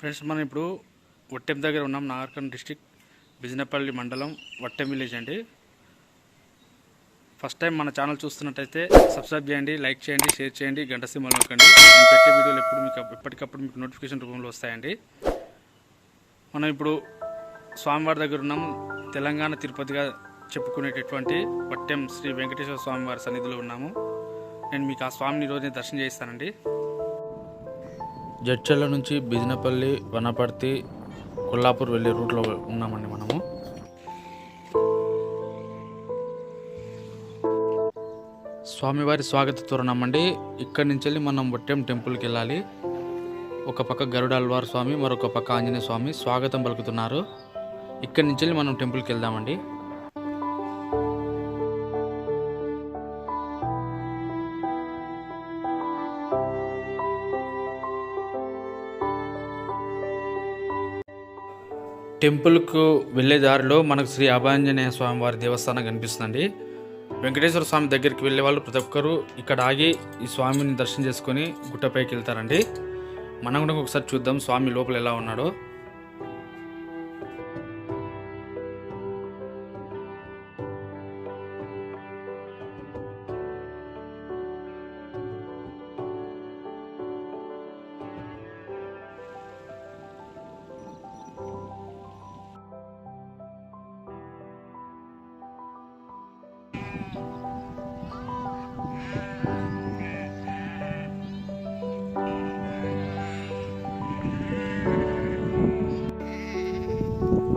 Friends మనం ఇప్పుడు వట్టెం దగ్గర ఉన్నాం నాగర్కర్నూలు డిస్టిక్ బిజినపల్లి మండలం వట్టెం విలేజ్ అండి. ఫస్ట్ టైం మన ఛానల్ చూస్తున్నట్టయితే సబ్స్క్రైబ్ చేయండి లైక్ చేయండి షేర్ చేయండి గంట సింబల్ నొక్కండి. నేను పెట్టే వీడియోలు ఎప్పుడు మీకు ఎప్పటికప్పుడు మీకు నోటిఫికేషన్ రూపంలో వస్తాయండి. మనం ఇప్పుడు స్వామివారి దగ్గర ఉన్నాం తెలంగాణ తిరుపతిగా చెప్పుకునేటటువంటి వట్టెం శ్రీ వెంకటేశ్వర స్వామివారి సన్నిధిలో ఉన్నాము. నేను మీకు ఆ స్వామిని ఈరోజు దర్శనం చేస్తానండి జడ్చర్ల నుంచి బిజినపల్లి వనపర్తి కొల్లాపూర్ వెళ్ళే రూట్లో ఉన్నామండి మనము. స్వామివారి స్వాగత తోరణం అండి. ఇక్కడి నుంచి వెళ్ళి మనం బొట్టెం టెంపుల్కి వెళ్ళాలి. ఒక పక్క గరుడాల్వార్ స్వామి మరొక పక్క ఆంజనేయ స్వామి స్వాగతం పలుకుతున్నారు. ఇక్కడి నుంచి వెళ్ళి మనం టెంపుల్కి వెళ్దామండి. టెంపుల్కు వెళ్ళే దారిలో మనకు శ్రీ అభయాంజనేయ స్వామి వారి దేవస్థానం కనిపిస్తుందండి. వెంకటేశ్వర స్వామి దగ్గరికి వెళ్ళే వాళ్ళు ప్రతి ఒక్కరూ ఇక్కడ ఆగి ఈ స్వామిని దర్శనం చేసుకొని గుట్టపైకి వెళ్తారండి. మనం కూడా ఒకసారి చూద్దాం స్వామి లోపల ఎలా ఉన్నాడో. ఈ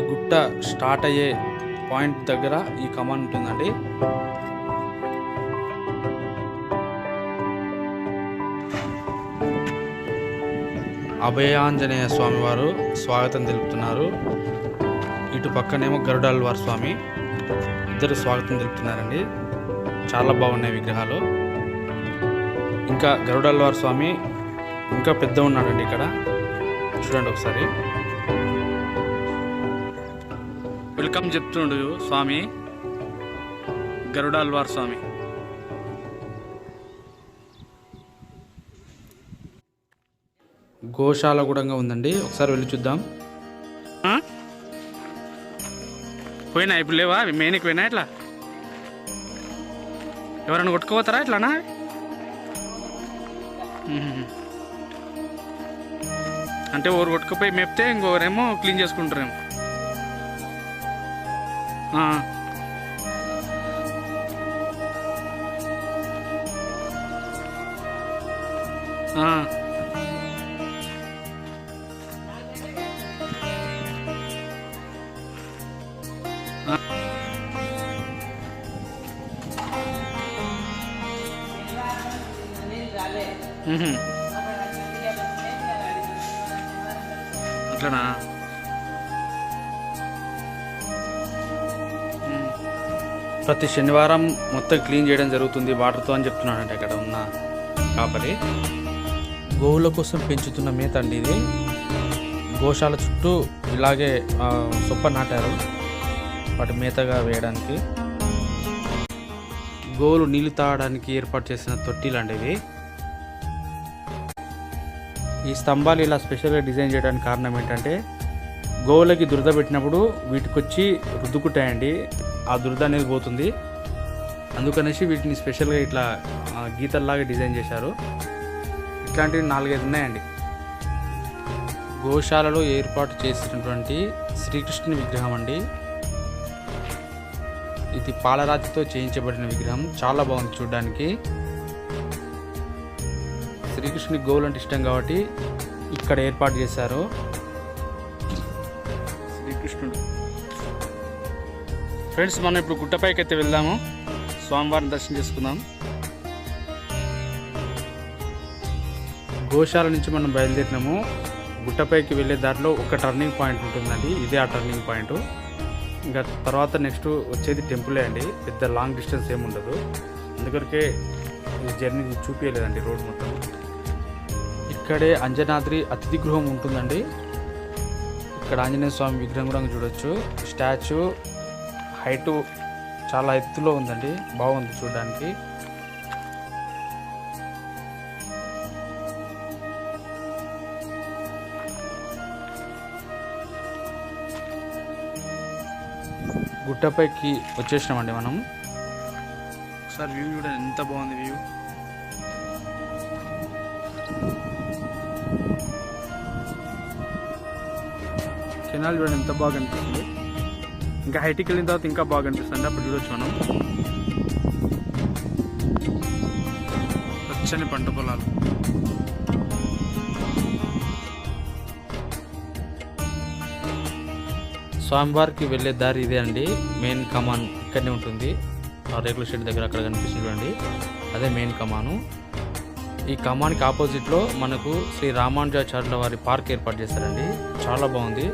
గుట్ట స్టార్ట్ అయ్యే పాయింట్ దగ్గర ఈ కమాన్ ఉంటుందండి. అభయాంజనేయ స్వామి వారు స్వాగతం తెలుపుతున్నారు. ఇటు పక్కనేమో గరుడాల్వార్ స్వామి ఇద్దరు స్వాగతం తెలుపుతున్నారండి. చాలా బాగున్నాయి విగ్రహాలు. ఇంకా గరుడల్వార్ స్వామి ఇంకా పెద్ద ఉన్నాడండి ఇక్కడ. చూడండి ఒకసారి. వెల్కమ్ చెప్తుండు స్వామి గరుడాల్వార్ స్వామి. గోశాల గూడంగా ఉందండి. ఒకసారి వెళ్ళి చూద్దాం. పోయినా? ఇప్పుడు లేవా? మెయిన్కి పోయినా ఇట్లా? ఎవరైనా కొట్టుకుపోతారా ఇట్లానా అంటే ఓరు కొట్టుకుపోయి మేపితే ఇంకొకరేమో క్లీన్ చేసుకుంటారేమో ఆ. ఆ. అట్లనా? ప్రతి శనివారం మొత్తం క్లీన్ చేయడం జరుగుతుంది వాటర్తో అని చెప్తున్నాడంటే అక్కడ ఉన్న కాపరి. గోవుల కోసం పెంచుతున్న మేత అండి ఇది. గోశాల చుట్టూ ఇలాగే సొప్ప నాటారు వాటి మేతగా వేయడానికి. గోవులు నీళ్ళు తాగడానికి ఏర్పాటు చేసిన తొట్టిలు అండి ఇవి. ఈ స్తంభాలు ఇలా స్పెషల్గా డిజైన్ చేయడానికి కారణం ఏంటంటే గోవులకి దురద పెట్టినప్పుడు వీటికి వచ్చి రుద్దుకుంటాయండి. ఆ దురద అనేది పోతుంది. అందుకనేసి వీటిని స్పెషల్గా ఇట్లా గీతల్లాగా డిజైన్ చేశారు. ఇట్లాంటివి నాలుగైదు ఉన్నాయండి. గోశాలలో ఏర్పాటు చేసినటువంటి శ్రీకృష్ణుని విగ్రహం అండి. ఇది పాలరాతితో చేయించబడిన విగ్రహం. చాలా బాగుంది చూడడానికి. శ్రీకృష్ణుని గోవులు అంటే ఇష్టం కాబట్టి ఇక్కడ ఏర్పాటు చేశారు. శ్రీకృష్ణుడు. ఫ్రెండ్స్ మనం ఇప్పుడు గుట్టపైకి అయితే వెళ్దాము. స్వామివారిని దర్శనం చేసుకుందాం. గోశాల నుంచి మనం బయలుదేరినాము. గుట్టపైకి వెళ్ళే దారిలో ఒక టర్నింగ్ పాయింట్ ఉంటుందండి. ఇదే ఆ టర్నింగ్ పాయింట్ ఇంకా తర్వాత నెక్స్ట్ వచ్చేది టెంపులే అండి. పెద్ద లాంగ్ డిస్టెన్స్ ఏమి ఉండదు అందుకొరకే ఈ జర్నీ చూపించలేదండి రోడ్ మొత్తం. ఇక్కడే అంజనాద్రి అతిథి గృహం ఉంటుందండి. ఇక్కడ ఆంజనేయ స్వామి విగ్రహం కూడా చూడొచ్చు. స్టాచ్యూ హైటు చాలా ఎత్తులో ఉందండి. బాగుంది చూడడానికి. గుట్టపైకి వచ్చేసినామండి మనం. ఒకసారి వ్యూ చూడండి ఎంత బాగుంది వ్యూ. కెనాల్ చూడండి ఎంత బాగా అనిపిస్తుంది ఇంకా హైట్కి వెళ్ళిన తర్వాత ఇంకా బాగా అనిపిస్తుంది అప్పుడు చూడొచ్చు మనం. పచ్చని పంట పొలాలు. స్వామివారికి వెళ్ళే దారి ఇదే అండి. మెయిన్ కమాన్ ఇక్కడనే ఉంటుంది. ఆ రేకుల షెడ్ దగ్గర అక్కడ కనిపిస్తుంది చూడండి. అదే మెయిన్ కమాను. ఈ కమాన్కి ఆపోజిట్లో మనకు శ్రీ రామానుజాచార్యుల వారి పార్క్ ఏర్పాటు చేశారండి. చాలా బాగుంది.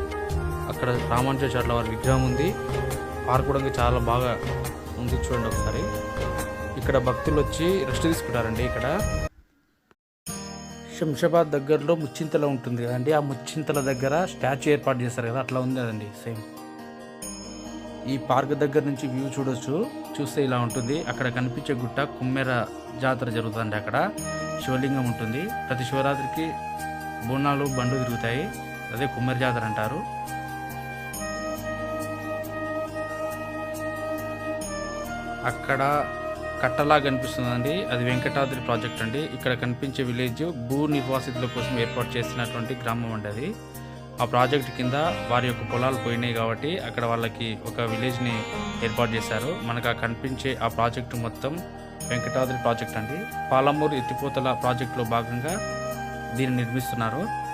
అక్కడ రామానుజాచార్యుల వారి విగ్రహం ఉంది. పార్క్ కూడా చాలా బాగా ఉంది చూడండి ఒకసారి. ఇక్కడ భక్తులు వచ్చి రెస్ట్ తీసుకుంటారండి ఇక్కడ. శంషాబాద్ దగ్గరలో ముచ్చింతల ఉంటుంది కదండి. ఆ ముచ్చింతల దగ్గర స్టాచ్యూ ఏర్పాటు చేస్తారు కదా అట్లా ఉంది కదండి సేమ్. ఈ పార్క్ దగ్గర నుంచి వ్యూ చూడొచ్చు చూస్తే ఇలా ఉంటుంది. అక్కడ కనిపించే గుట్ట కుమ్మెర జాతర జరుగుతుంది అక్కడ. శివలింగం ఉంటుంది. ప్రతి శివరాత్రికి బోనాలు బండ్లు తిరుగుతాయి. అదే కుమ్మెర జాతర అంటారు. అక్కడ కట్టలా కనిపిస్తుందండి. అది వెంకటాద్రి ప్రాజెక్ట్ అండి. ఇక్కడ కనిపించే విలేజ్ భూ నిర్వాసితుల కోసం ఏర్పాటు చేసినటువంటి గ్రామం అండి అది. ఆ ప్రాజెక్ట్ కింద వారి యొక్క పొలాలు పోయినాయి కాబట్టి అక్కడ వాళ్ళకి ఒక విలేజ్ని ఏర్పాటు చేశారు. మనకు ఆ కనిపించే ఆ ప్రాజెక్టు మొత్తం వెంకటాద్రి ప్రాజెక్ట్ అండి. పాలమూరు ఎత్తిపోతల ప్రాజెక్టులో భాగంగా దీన్ని నిర్మిస్తున్నారు.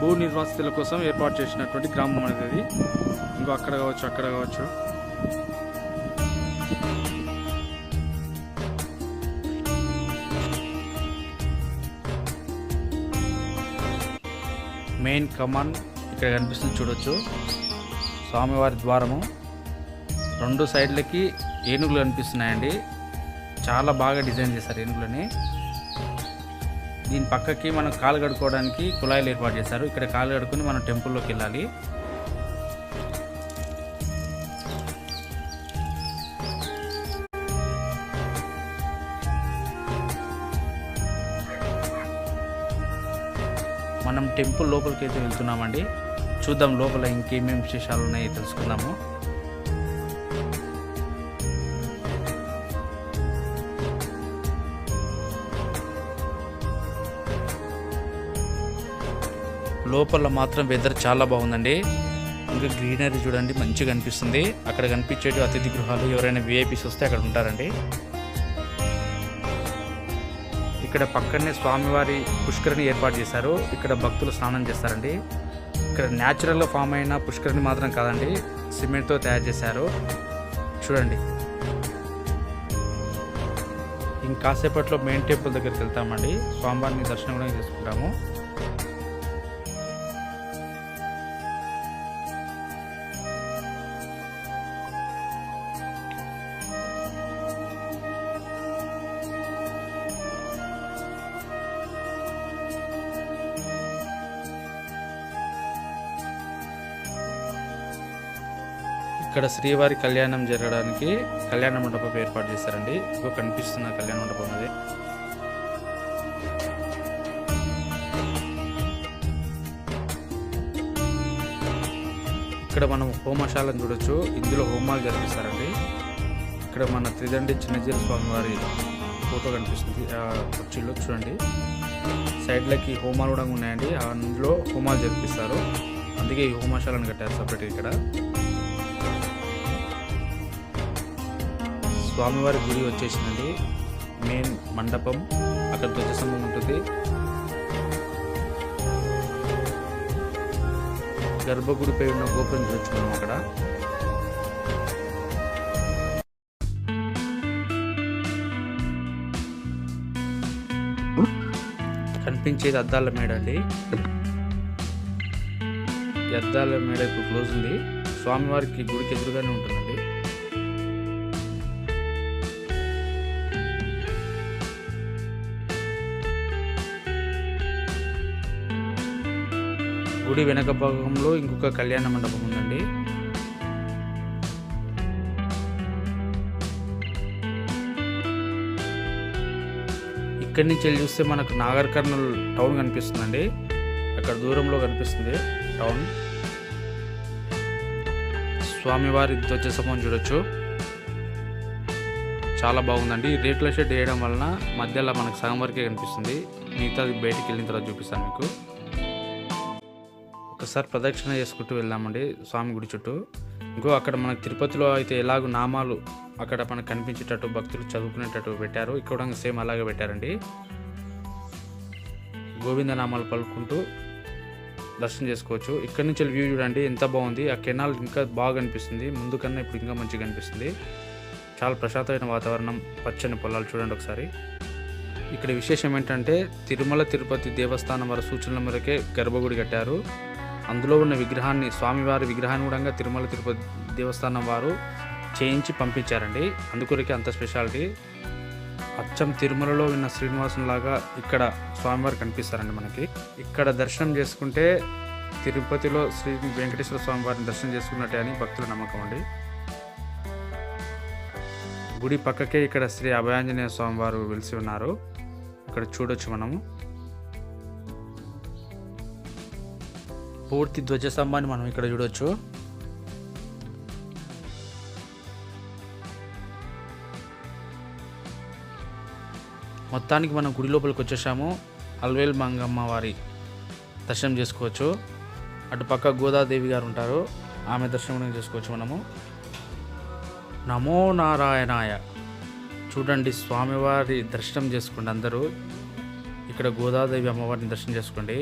భూ నిర్వాసితుల కోసం ఏర్పాటు చేసినటువంటి గ్రామం అనేది అది. ఇంకో అక్కడ కావచ్చు అక్కడ కావచ్చు. మెయిన్ కమాన్ ఇక్కడ కనిపిస్తుంది చూడొచ్చు. స్వామివారి ద్వారము. రెండు సైడ్లకి ఏనుగులు కనిపిస్తున్నాయండి. చాలా బాగా డిజైన్ చేశారు ఏనుగులని. దీని పక్కకి మనం కాలు కడుక్కోవడానికి కుళాయిలు ఏర్పాటు చేశారు. ఇక్కడ కాలు కడుక్కొని మనం టెంపుల్లోకి వెళ్ళాలి. మనం టెంపుల్ లోపలికి అయితే వెళ్తున్నామండి. చూద్దాం లోపల ఇంకేమేమి విశేషాలు ఉన్నాయో తెలుసుకుందాము. లోపల మాత్రం వెదర్ చాలా బాగుందండి. ఇంకా గ్రీనరీ చూడండి మంచిగా అనిపిస్తుంది. అక్కడ కనిపించేటి అతిథి గృహాలు ఎవరైనా విఐపీస్ వస్తే అక్కడ ఉంటారండి. ఇక్కడ పక్కనే స్వామివారి పుష్కరిని ఏర్పాటు చేశారు. ఇక్కడ భక్తులు స్నానం చేస్తారండి. ఇక్కడ న్యాచురల్గా ఫామ్ అయిన పుష్కరిని మాత్రం కాదండి సిమెంట్తో తయారు చేశారు. చూడండి. ఇంకాసేపట్లో మెయిన్ టెంపుల్ దగ్గరికి వెళ్తామండి. స్వామివారిని దర్శనం కూడా చేసుకుంటాము. ఇక్కడ శ్రీవారి కళ్యాణం జరగడానికి కళ్యాణ మండపం ఏర్పాటు చేశారండి. ఇదిగో కనిపిస్తున్న కళ్యాణ మండపం అది. ఇక్కడ మనం హోమశాలను చూడొచ్చు. ఇందులో హోమాలు జరిపిస్తారండి. ఇక్కడ మన త్రిదండి చిన్నజీర స్వామి వారి ఫోటో కనిపిస్తుంది. ఆ కుర్చీలో చూడండి. సైడ్లకి హోమాలు కూడా ఉన్నాయండి. అందులో హోమాలు జరిపిస్తారు. అందుకే ఈ హోమశాలను కట్టారు సపరేట్ ఇక్కడ. స్వామివారి గుడి వచ్చేసిందండి. మెయిన్ మండపం. అక్కడ ధ్వజస్తంభం ఉంటుంది. గర్భగుడిపై ఉన్న గోపురం చూడొచ్చు మనం అక్కడ. కనిపించేది అద్దాల మేడ అండి. అద్దాల మేడ ఇప్పుడు క్లోజ్ ఉంది. స్వామివారికి గుడికి ఎదురుగానే ఉంటుంది. గుడి వెనక భాగంలో ఇంకొక కళ్యాణ మండపం ఉందండి. ఇక్కడి నుంచి వెళ్ళి చూస్తే మనకు నాగర్ కర్నూల్ టౌన్ కనిపిస్తుందండి. అక్కడ దూరంలో కనిపిస్తుంది టౌన్. స్వామివారి ధ్వజ ధ్వజస్తంభం చూడొచ్చు. చాలా బాగుందండి. రేట్ల షెడ్ వేయడం వలన మధ్యలో మనకు సగం వరకే కనిపిస్తుంది. మిగతాది బయటికి వెళ్ళిన తర్వాత చూపిస్తాను మీకు. ఒక్కసారి ప్రదక్షిణ చేసుకుంటూ వెళ్దామండి స్వామి గుడి చుట్టూ. ఇంకో అక్కడ మనకు తిరుపతిలో అయితే ఎలాగో నామాలు అక్కడ మనకు కనిపించేటట్టు భక్తులు చదువుకునేటట్టు పెట్టారు. ఇక్కడ సేమ్ అలాగే పెట్టారండి. గోవింద నామాలు పలుకుంటూ దర్శనం చేసుకోవచ్చు. ఇక్కడ నుంచి వ్యూ చూడండి ఎంత బాగుంది. ఆ కెనాల్ ఇంకా బాగా కనిపిస్తుంది ముందు కన్నా ఇప్పుడు ఇంకా మంచిగా కనిపిస్తుంది చాలా ప్రశాంతమైన వాతావరణం పచ్చని పొలాలు చూడండి ఒకసారి. ఇక్కడ విశేషం ఏంటంటే తిరుమల తిరుపతి దేవస్థానం వారి సూచనల మేరకే గర్భగుడి కట్టారు. అందులో ఉన్న విగ్రహాన్ని స్వామివారి విగ్రహాన్ని కూడా తిరుమల తిరుపతి దేవస్థానం వారు చేయించి పంపించారండి. అందుకొరకే అంత స్పెషాలిటీ. అచ్చం తిరుమలలో ఉన్న శ్రీనివాసం లాగా ఇక్కడ స్వామివారు కనిపిస్తారండి మనకి. ఇక్కడ దర్శనం చేసుకుంటే తిరుపతిలో శ్రీ వెంకటేశ్వర స్వామి వారిని దర్శనం చేసుకున్నట్టే అని భక్తుల నమ్మకం అండి. గుడి పక్కకే ఇక్కడ శ్రీ అభయాంజనేయ స్వామివారు వెలిసి ఉన్నారు. ఇక్కడ చూడొచ్చు మనము. పూర్తి ధ్వజస్తంభాన్ని మనం ఇక్కడ చూడవచ్చు మొత్తానికి మనం గుడి లోపలికి వచ్చేసాము. అల్వేల్ మంగమ్మ వారి దర్శనం చేసుకోవచ్చు. అటు పక్క గోదాదేవి గారు ఉంటారు. ఆమె దర్శనం చేసుకోవచ్చు మనము. నమో నారాయణాయ. చూడండి స్వామివారి దర్శనం చేసుకోండి అందరూ. ఇక్కడ గోదాదేవి అమ్మవారిని దర్శనం చేసుకోండి.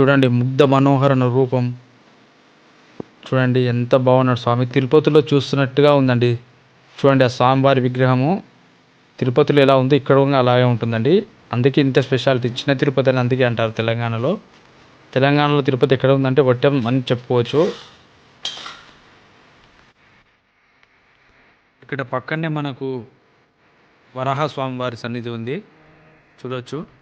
చూడండి ముగ్ధ మనోహరణ రూపం. చూడండి ఎంత బాగున్నాడు స్వామి. తిరుపతిలో చూస్తున్నట్టుగా ఉందండి. చూడండి ఆ స్వామివారి విగ్రహము. తిరుపతిలో ఎలా ఉందో ఇక్కడ అలాగే ఉంటుందండి. అందుకే ఇంత స్పెషాలిటీ. చిన్న తిరుపతి అని అందుకే అంటారు తెలంగాణలో. తెలంగాణలో తిరుపతి ఎక్కడ ఉందంటే వట్టం అని చెప్పుకోవచ్చు. ఇక్కడ పక్కనే మనకు వరాహ స్వామివారి సన్నిధి ఉంది. చూడవచ్చు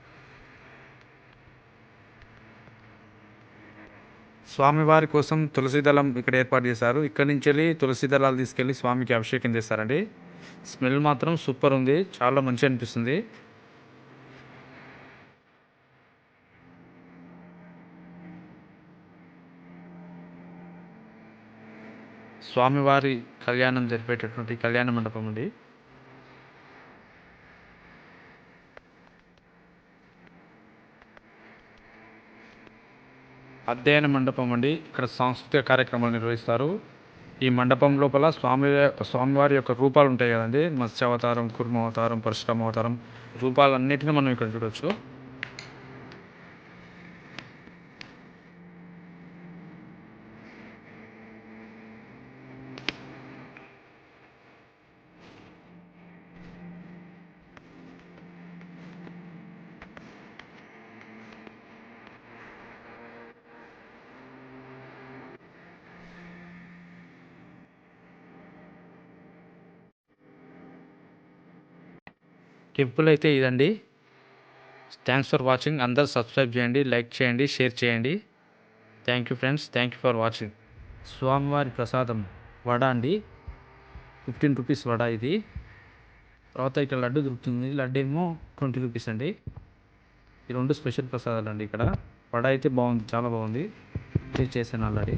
స్వామివారి కోసం తులసి దళం ఇక్కడ ఏర్పాటు చేశారు. ఇక్కడ నుంచి వెళ్ళి తులసి దళాలు తీసుకెళ్ళి స్వామికి అభిషేకం చేస్తారండి స్మెల్ మాత్రం సూపర్ ఉంది. చాలా మంచిగా అనిపిస్తుంది. స్వామివారి కళ్యాణం జరిపేటటువంటి కళ్యాణ మండపం ఉంది అధ్యయన మండపం అండి. ఇక్కడ సాంస్కృతిక కార్యక్రమాలు నిర్వహిస్తారు. ఈ మండపం లోపల స్వామి స్వామివారి యొక్క రూపాలు ఉంటాయి కదండి. మత్స్య అవతారం కుర్మ అవతారం పరశురామ అవతారం రూపాలన్నిటిని మనం ఇక్కడ చూడొచ్చు. టెంపుల్ అయితే ఇదండి. థ్యాంక్స్ ఫర్ వాచింగ్ అందరు సబ్స్క్రైబ్ చేయండి లైక్ చేయండి షేర్ చేయండి. Thank you friends thank you for watching స్వామివారి ప్రసాదం వడ అండి. ఫిఫ్టీన్ రూపీస్ వడ ఇది. తర్వాత ఇక్కడ లడ్డు దొరుకుతుంది. లడ్డు ఏమో ట్వంటీ రూపీస్ అండి. ఈ రెండు స్పెషల్ ప్రసాదాలు అండి ఇక్కడ. వడ అయితే బాగుంది చాలా బాగుంది. టేస్ట్ చేశాను ఆల్రెడీ